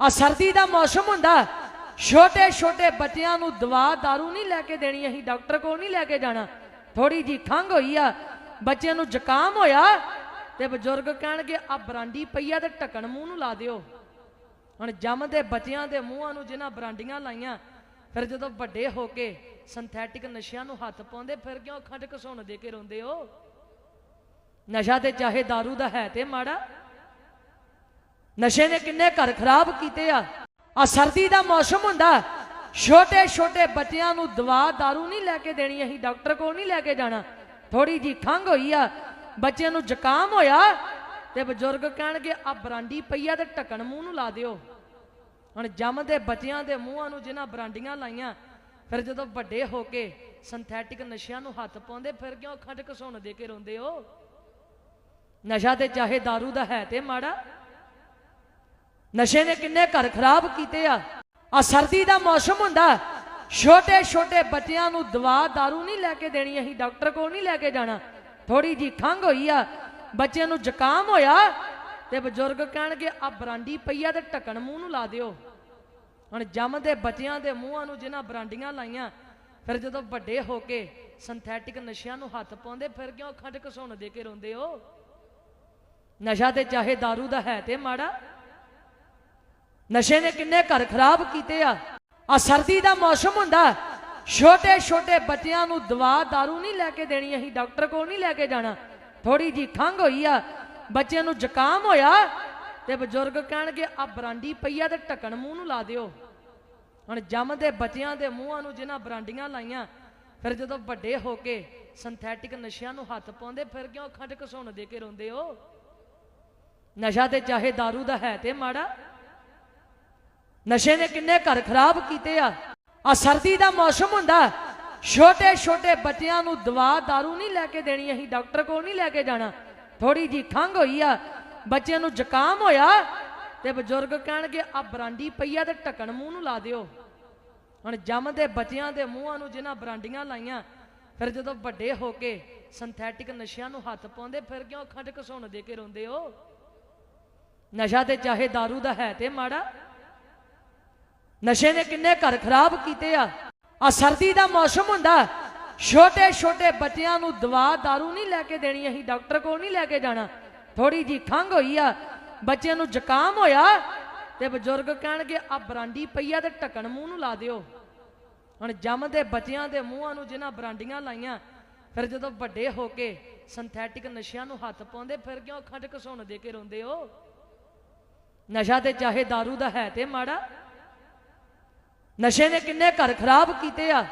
ਆ ਸਰਦੀ ਦਾ ਮੌਸਮ ਹੁੰਦਾ ਛੋਟੇ ਛੋਟੇ ਬੱਚਿਆਂ ਨੂੰ ਦਵਾ दारू ਨਹੀਂ ਲੈ ਕੇ ਦੇਣੀ ਅਸੀਂ ਡਾਕਟਰ ਕੋਲ ਨਹੀਂ ਲੈ ਕੇ ਜਾਣਾ ਥੋੜੀ ਜੀ ਖੰਘ ਹੋਈ ਆ ਬੱਚਿਆਂ ਨੂੰ ਜ਼ੁਕਾਮ ਹੋਇਆ ਤੇ ਬਜ਼ੁਰਗ ਕਹਿਣਗੇ ਆ ਬਰਾਂਡੀ ਪਈ ਆ ਤੇ ਢੱਕਣ ਮੂੰਹ ਨੂੰ ਲਾ ਦਿਓ ਹੁਣ ਜੰਮਦੇ ਬੱਚਿਆਂ ਦੇ ਮੂੰਹਾਂ ਨੂੰ ਜਿਨ੍ਹਾਂ ਬਰਾਂਡੀਆਂ ਲਾਈਆਂ ਫਿਰ ਜਦੋਂ ਵੱਡੇ ਹੋ ਕੇ ਸਿੰਥੈਟਿਕ ਨਸ਼ਿਆਂ ਨੂੰ ਹੱਥ ਪਾਉਂਦੇ ਫਿਰ ਕਿਉਂ ਖੰਡ ਘਸੁਣ ਦੇ ਕੇ ਰੋਂਦੇ ਹੋ ਨਸ਼ਾ ਤੇ ਚਾਹੇ दारू ਦਾ ਹੈ ਤੇ ਮਾੜਾ ਨਸ਼ੇ ਨੇ ਕਿੰਨੇ ਘਰ ਖਰਾਬ ਕੀਤੇ ਆ ਆ ਸਰਦੀ ਦਾ ਮੌਸਮ ਹੁੰਦਾ ਛੋਟੇ ਛੋਟੇ ਬੱਚਿਆਂ ਨੂੰ ਦਵਾ दारू ਨਹੀਂ ਲੈ ਕੇ ਦੇਣੀ ਅਸੀਂ ਡਾਕਟਰ ਕੋਲ ਨਹੀਂ ਲੈ ਕੇ ਜਾਣਾ ਥੋੜੀ ਜੀ ਖੰਘ ਹੋਈ ਆ ਬੱਚਿਆਂ ਨੂੰ ਜ਼ੁਕਾਮ ਹੋਇਆ ਤੇ ਬਜ਼ੁਰਗ ਕਹਿਣਗੇ ਆ ਬਰਾਂਡੀ ਪਈ ਆ ਤੇ ਢੱਕਣ ਮੂੰਹ ਨੂੰ ਲਾ ਦਿਓ ਹੁਣ ਜੰਮਦੇ ਬੱਚਿਆਂ ਦੇ ਮੂੰਹਾਂ ਨੂੰ ਜਿਨ੍ਹਾਂ ਬਰਾਂਡੀਆਂ ਲਾਈਆਂ ਫਿਰ ਜਦੋਂ ਵੱਡੇ ਹੋ ਕੇ ਸਿੰਥੈਟਿਕ ਨਸ਼ਿਆਂ ਨੂੰ ਹੱਥ ਪਾਉਂਦੇ ਫਿਰ ਕਿਉਂ ਖੰਡ ਘਸੁਣ ਦੇ ਕੇ ਰੋਂਦੇ ਹੋ ਨਸ਼ਾ ਤੇ ਚਾਹੇ दारू ਦਾ ਹੈ ਤੇ ਮਾੜਾ ਨਸ਼ੇ ਨੇ ਕਿੰਨੇ ਘਰ ਖਰਾਬ ਕੀਤੇ ਆ ਆ ਸਰਦੀ ਦਾ ਮੌਸਮ ਹੁੰਦਾ ਛੋਟੇ ਛੋਟੇ ਬੱਚਿਆਂ ਨੂੰ ਦਵਾ दारू ਨਹੀਂ ਲੈ ਕੇ ਦੇਣੀ ਅਸੀਂ ਡਾਕਟਰ ਕੋਲ ਨਹੀਂ ਲੈ ਕੇ ਜਾਣਾ ਥੋੜੀ ਜੀ ਖੰਘ ਹੋਈ ਆ ਬੱਚਿਆਂ ਨੂੰ ਜ਼ੁਕਾਮ ਹੋਇਆ ਤੇ ਬਜ਼ੁਰਗ ਕਹਿਣਗੇ ਆ ਬਰਾਂਡੀ ਪਈ ਆ ਤੇ ਢੱਕਣ ਮੂੰਹ ਨੂੰ ਲਾ ਦਿਓ ਹੁਣ ਜੰਮਦੇ ਬੱਚਿਆਂ ਦੇ ਮੂੰਹਾਂ ਨੂੰ ਜਿਨ੍ਹਾਂ ਬਰਾਂਡੀਆਂ ਲਾਈਆਂ ਫਿਰ ਜਦੋਂ ਵੱਡੇ ਹੋ ਕੇ ਸਿੰਥੈਟਿਕ ਨਸ਼ਿਆਂ ਨੂੰ ਹੱਥ ਪਾਉਂਦੇ ਫਿਰ ਕਿਉਂ ਖੰਡ ਘਸੁਣ ਦੇ ਕੇ ਰੋਂਦੇ ਹੋ ਨਸ਼ਾ ਤੇ ਚਾਹੇ दारू ਦਾ ਹੈ ਤੇ ਮਾੜਾ ਨਸ਼ੇ ਨੇ ਕਿੰਨੇ ਘਰ ਖਰਾਬ ਕੀਤੇ ਆ ਆ ਸਰਦੀ ਦਾ ਮੌਸਮ ਹੁੰਦਾ ਛੋਟੇ ਛੋਟੇ ਬੱਚਿਆਂ ਨੂੰ ਦਵਾ दारू ਨਹੀਂ ਲੈ ਕੇ ਦੇਣੀ ਅਸੀਂ ਡਾਕਟਰ ਕੋਲ ਨਹੀਂ ਲੈ ਕੇ ਜਾਣਾ ਥੋੜੀ ਜੀ ਖੰਘ ਹੋਈ ਆ ਬੱਚਿਆਂ ਨੂੰ ਜ਼ੁਕਾਮ ਹੋਇਆ ਤੇ ਬਜ਼ੁਰਗ ਕਹਿਣਗੇ ਆ ਬਰਾਂਡੀ ਪਈ ਆ ਤੇ ਢੱਕਣ ਮੂੰਹ ਨੂੰ ਲਾ ਦਿਓ ਹੁਣ ਜੰਮਦੇ ਬੱਚਿਆਂ ਦੇ ਮੂੰਹਾਂ ਨੂੰ ਜਿਨ੍ਹਾਂ ਬਰਾਂਡੀਆਂ ਲਾਈਆਂ ਫਿਰ ਜਦੋਂ ਵੱਡੇ ਹੋ ਕੇ ਸਿੰਥੈਟਿਕ ਨਸ਼ਿਆਂ ਨੂੰ ਹੱਥ ਪਾਉਂਦੇ ਫਿਰ ਕਿਉਂ ਖੰਡ ਘਸੁਣ ਦੇ ਕੇ ਰੋਂਦੇ ਹੋ ਨਸ਼ਾ ਤੇ ਚਾਹੇ दारू ਦਾ ਹੈ ਤੇ ਮਾੜਾ ਨਸ਼ੇ ਨੇ ਕਿੰਨੇ ਘਰ ਖਰਾਬ ਕੀਤੇ ਆ ਆ ਸਰਦੀ ਦਾ ਮੌਸਮ ਹੁੰਦਾ ਛੋਟੇ ਛੋਟੇ ਬੱਚਿਆਂ ਨੂੰ ਦਵਾ दारू ਨਹੀਂ ਲੈ ਕੇ ਦੇਣੀ ਅਸੀਂ ਡਾਕਟਰ ਕੋਲ ਨਹੀਂ ਲੈ ਕੇ ਜਾਣਾ ਥੋੜੀ ਜੀ ਖੰਘ ਹੋਈ ਆ ਬੱਚਿਆਂ ਨੂੰ ਜ਼ੁਕਾਮ ਹੋਇਆ ਤੇ ਬਜ਼ੁਰਗ ਕਹਿਣਗੇ ਆ ਬਰਾਂਡੀ ਪਈ ਆ ਤੇ ਢੱਕਣ ਮੂੰਹ ਨੂੰ ਲਾ ਦਿਓ ਹੁਣ ਜੰਮਦੇ ਬੱਚਿਆਂ ਦੇ ਮੂੰਹਾਂ ਨੂੰ ਜਿਨ੍ਹਾਂ ਬਰਾਂਡੀਆਂ ਲਾਈਆਂ ਫਿਰ ਜਦੋਂ ਵੱਡੇ ਹੋ ਕੇ ਸਿੰਥੈਟਿਕ ਨਸ਼ਿਆਂ ਨੂੰ ਹੱਥ ਪਾਉਂਦੇ ਫਿਰ ਕਿਉਂ ਖੰਡ ਘਸੁਣ ਦੇ ਕੇ ਰੋਂਦੇ ਹੋ ਨਸ਼ਾ ਤੇ ਚਾਹੇ दारू ਦਾ ਹੈ ਤੇ ਮਾੜਾ ਨਸ਼ੇ ਨੇ ਕਿੰਨੇ ਘਰ ਖਰਾਬ ਕੀਤੇ ਆ ਆ ਸਰਦੀ ਦਾ ਮੌਸਮ ਹੁੰਦਾ ਛੋਟੇ ਛੋਟੇ ਬੱਚਿਆਂ ਨੂੰ ਦਵਾ दारू ਨਹੀਂ ਲੈ ਕੇ ਦੇਣੀ ਅਸੀਂ ਡਾਕਟਰ ਕੋਲ ਨਹੀਂ ਲੈ ਕੇ ਜਾਣਾ ਥੋੜੀ ਜੀ ਖੰਘ ਹੋਈ ਆ ਬੱਚਿਆਂ ਨੂੰ ਜ਼ੁਕਾਮ ਹੋਇਆ ਤੇ ਬਜ਼ੁਰਗ ਕਹਿਣਗੇ ਆ ਬਰਾਂਡੀ ਪਈ ਆ ਤੇ ਢੱਕਣ ਮੂੰਹ ਨੂੰ ਲਾ ਦਿਓ ਹੁਣ ਜੰਮਦੇ ਬੱਚਿਆਂ ਦੇ ਮੂੰਹਾਂ ਨੂੰ ਜਿਨ੍ਹਾਂ ਬਰਾਂਡੀਆਂ ਲਾਈਆਂ ਫਿਰ ਜਦੋਂ ਵੱਡੇ ਹੋ ਕੇ ਸਿੰਥੈਟਿਕ ਨਸ਼ਿਆਂ ਨੂੰ ਹੱਥ ਪਾਉਂਦੇ ਫਿਰ ਕਿਉਂ ਖੰਡ ਘਸੁਣ ਦੇ ਕੇ ਰੋਂਦੇ ਹੋ ਨਸ਼ਾ ਤੇ ਚਾਹੇ दारू ਦਾ ਹੈ ਤੇ ਮਾੜਾ ਨਸ਼ੇ ਨੇ ਕਿੰਨੇ ਘਰ ਖਰਾਬ ਕੀਤੇ ਆ?